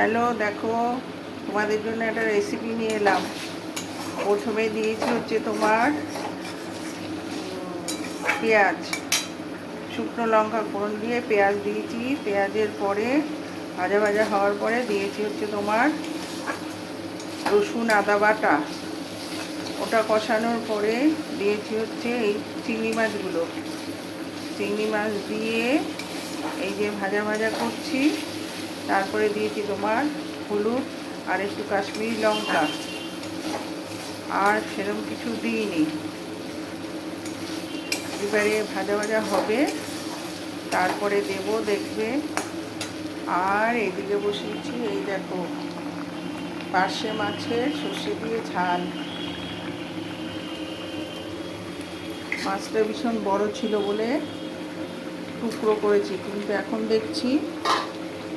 Hello, দেখো, তোমাদের জন্য একটা রেসিপি নিয়ে এলাম। প্রথমে দিয়েছি হচ্ছে তোমার পেঁয়াজ, শুকনো লঙ্কা ফোড়ন দিয়ে পেঁয়াজ দিয়েছি। পেঁয়াজের পরে ভাজা ভাজা হওয়ার পরে দিয়েছি হচ্ছে তোমার রসুন, আদা বাটা। ওটা কষানোর পরে দিয়েছি হচ্ছে এই চিংড়ি মাছগুলো। চিংড়ি মাছ দিয়ে এই যে ভাজা ভাজা করছি তারপরে দিয়েছি তোমার হলুদ আর একটু কাশ্মীরি লঙ্কা। আর সেরকম কিছু দিইনি। এবারে ভাজা ভাজা হবে। তারপরে দেব দেখবে। আর এদিকে বসিয়েছি এই দেখো, পার্শে মাছের সর্ষে দিয়ে ঝাল। মাছটা ভীষণ বড় ছিল বলে টুকরো করেছি, কিন্তু এখন দেখছি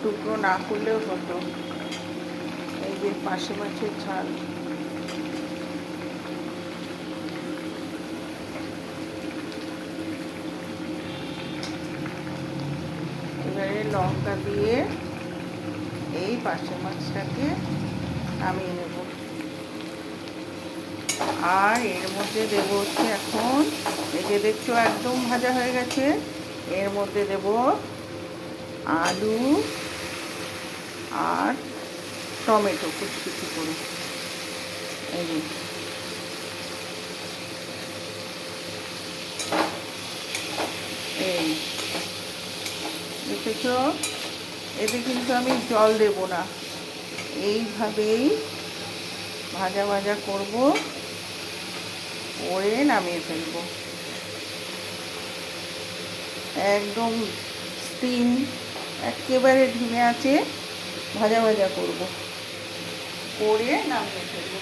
টুকরো না করলেও হতো। এই যে পাশে মাছের ঝাল। এবারে লঙ্কা দিয়ে এই পাশে মাছটাকে নামিয়ে নেব। আর এর মধ্যে দেব হচ্ছে এখন, এই যে দেখছ একদম ভাজা হয়ে গেছে, এর মধ্যে দেব আলু আর টমেটো কুচি কুচি করে। এই দেখেছ? এতে কিন্তু আমি জল দেব না। এইভাবেই ভাজা ভাজা করব। করে নামিয়ে ফেলব। একদম স্টিম একেবারে ঢিমে আছে। ভাজা ভাজা করব। করে নামিয়ে ফেলব।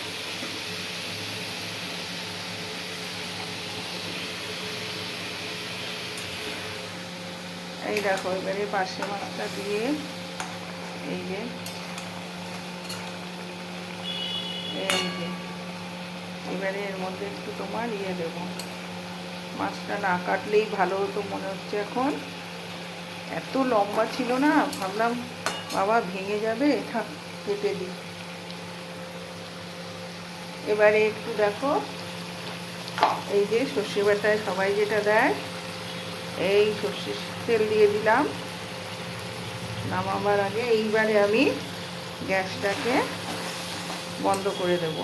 এই দেখো, এবারে পাশে মাছটা দিয়ে এই যে এই যে, এবারে এর মধ্যে একটু তোমার ইয়ে দেব। মাছটা না কাটলেই ভালো হতো মনে হচ্ছে এখন। এত লম্বা ছিল না, ভাবলাম বাবা ভেঙে যাবে, থাক, কেটে দিই। এবারে একটু দেখো, এই যে সর্ষে বাটায় সবাই যেটা দেয়, এই সর্ষের তেল দিয়ে দিলাম। নামাবার আগে, এইবারে আমি গ্যাসটাকে বন্ধ করে দেব।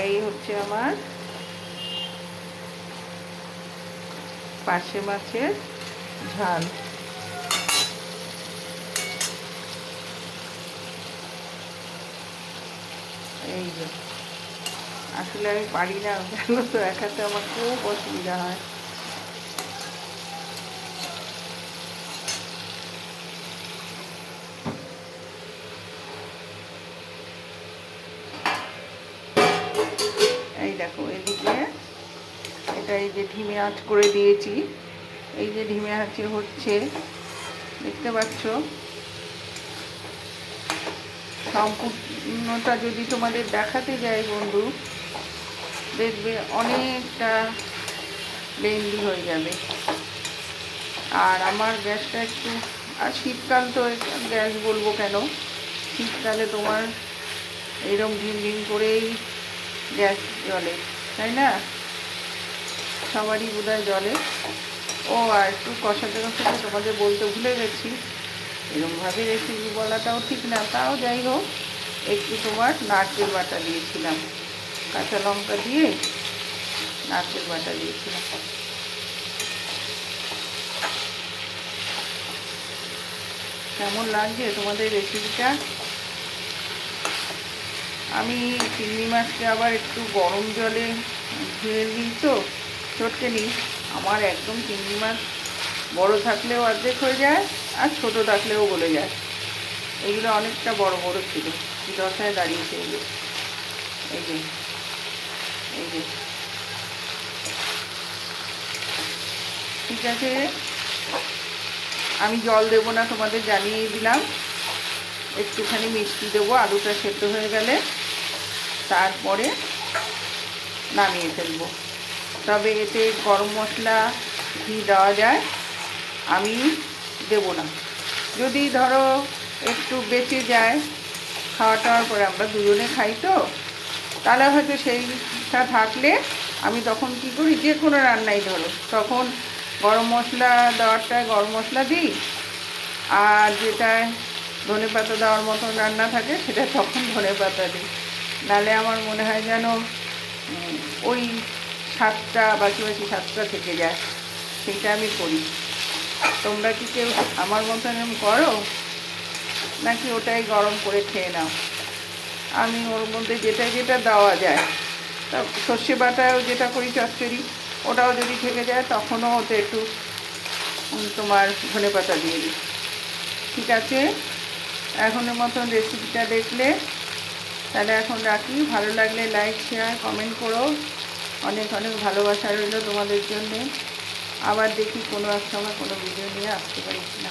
এই হচ্ছে আমার পাশে মাছের ঝাল। এই যে। আসলে আমি পারি না জানো তো এক হাতে আমার খুব অসুবিধা হয়। এই দেখো, এদিকে এটা এই যে ঢিমে আঁচ করে দিয়েছি। এই যে ঢিমে আঁচে হচ্ছে, দেখতে পাচ্ছ? সম্পূর্ণটা যদি তোমাদের দেখাতে যাই বন্ধু, দেখবে অনেকটা লেন্দি হয়ে যাবে। আর আমার গ্যাসটা একটু, আর শীতকাল তো গ্যাস বলব কেন? শীতকালে তোমার এরম ঝিম করেই গ্যাস জলে তাই না? সবারই বোধহয় জলে ও, আর একটু কষাতে কষাতে তোমাদের বলতে ভুলে গেছি। এরকমভাবে রেসিপি বলাটাও ঠিক না, তাও যাই হোক। একটু তোমার নারকেল বাটা দিয়েছিলাম, কাঁচা লঙ্কা দিয়ে নারকেল বাটা দিয়েছিলাম। কেমন লাগছে তোমাদের রেসিপিটা আমি চিংড়ি মাছকে আবার একটু গরম জলে ধুয়ে দিই তো, চটকে নিই। আমার একদম চিংড়ি মাছ বড় থাকলেও অর্ধেক হয়ে যায় আর ছোট থাকলেও গলে যায়। এগুলো অনেকটা বড় বড় ছিল। দশায় দাঁড়িয়েছে এগুলো এই যে এই যে। ঠিক আছে? আমি জল দেবো না তোমাদের জানিয়ে দিলাম। একটুখানি মিষ্টি দেবো, আলুটা সেদ্ধ হয়ে গেলে তারপরে নামিয়ে ফেলব। তবে এতে গরম মশলা, ঘি দেওয়া যায়, আমি দেব না। যদি ধরো একটু বেঁচে যায় খাওয়া টাওয়ার পরে আমরা দুজনে খাই তো। তাহলে হয়তো সেইটা থাকলে আমি তখন কি করি? যে কোনো রান্নাই ধরো। তখন গরম মশলা দেওয়ারটায় গরম মশলা দিই। আর যেটায় ধনে পাতা দেওয়ার মতন রান্না থাকে, সেটা তখন ধনে পাতা দিই। নাহলে আমার মনে হয় যেন ওই স্বাদটা বাকি বাকি স্বাদটা থেকে যায়। সেটা আমি করি। তোমরা কি কেউ আমার মতন করো? নাকি ওটাই গরম করে খেয়ে নাও। আমি ওর মধ্যে যেটা যেটা দেওয়া যায়, তা সর্ষে বাটাও যেটা করি চচ্চড়ি, ওটাও যদি থেকে যায় তখনও ওতে একটু তোমার ধনে পাতা দিয়ে দিই। ঠিক আছে? এখনের মতন রেসিপিটা দেখলে, তাহলে এখন রাখি। ভালো লাগলে লাইক শেয়ার কমেন্ট করো। অনেক অনেক ভালোবাসা রইল তোমাদের জন্যে। আবার দেখি কোনো এক সময় কোনো ভিডিও নিয়ে আসতে পারি না